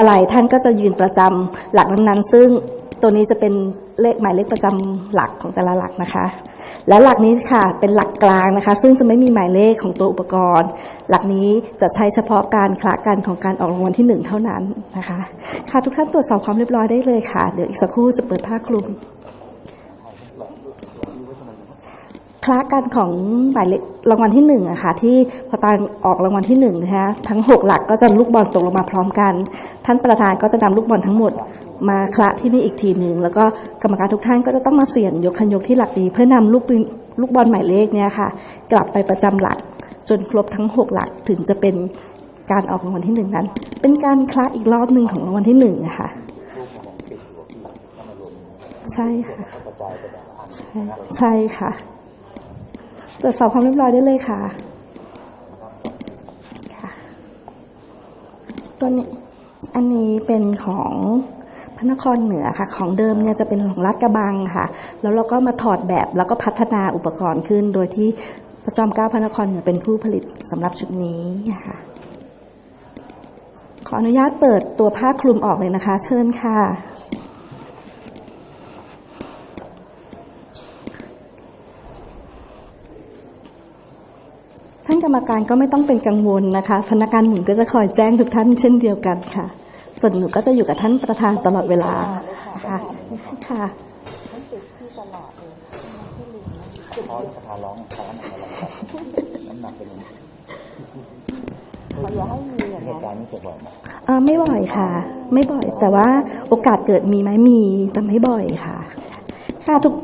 อะไรท่านก็จะยืนประจำหลักนั้นๆ ซึ่งตัวนี้จะเป็นเลขหมายเลขประจำหลักของแต่ละหลักนะคะ และหลักนี้ค่ะเป็นหลักกลางนะคะ ซึ่งจะไม่มีหมายเลขของตัวอุปกรณ์ หลักนี้จะใช้เฉพาะการคละกันของการออกรางวัลที่หนึ่งเท่านั้นนะคะ ค่ะทุกท่านตรวจสอบความเรียบร้อยได้เลยค่ะ เดี๋ยวอีกสักครู่จะเปิดผ้าคลุม ค ละกันของหมายเลขรางวัลที่หนึ่งอะค่ะที่พอตอนออกรางวัลที่หนึ่งนะคะทั้งหกหลักก็จะลูกบอลตกลงมาพร้อมกัน ท่านประธานก็จะนำลูกบอลทั้งหมดมาคละที่นี่อีกทีหนึ่งแล้วก็กรรมการทุกท่านก็จะต้องมาเสี่ยงยกคันยกที่หลักดีเพื่อนำลูกปืนลูกบอลหมายเลขเนี่ยค่ะ กลับไปประจำหลักจนครบทั้งหกหลักถึงจะเป็นการออกรางวัลที่หนึ่งนั้น เป็นการคละอีกรอบหนึ่งของรางวัลที่หนึ่งอะค่ะใช่ค่ะใช่ค่ะ ตรวจสอบความเรียบร้อยได้เลยค่ะค่ะตัวนี้อันนี้เป็นของพระนครเหนือค่ะ ของเดิมเนี่ยจะเป็นของรัฐกระบังค่ะ แล้วเราก็มาถอดแบบแล้วก็พัฒนาอุปกรณ์ขึ้น โดยที่พระจอมเกล้าพระนครเหนือเป็นผู้ผลิตสำหรับชุดนี้ค่ะขออนุญาตเปิดตัวผ้าคลุมออกเลยนะคะ เชิญค่ะ ท่านกรรมการก็ไม่ต้องเป็นกังวลนะคะ พนักงานหมุนก็จะคอยแจ้งทุกท่านเช่นเดียวกันค่ะ ส่วนหนูก็จะอยู่กับท่านประธานตลอดเวลาค่ะค่ะเพราะประธานร้องค้านอะไรน้ำหนักเป็นยังไงเหตุการณ์นี้เกิดบ่อยไหมเอ่อไม่บ่อยค่ะ ไม่บ่อย แต่ว่าโอกาสเกิดมีไหมมีแต่ไม่บ่อยค่ะ ค่ะทุก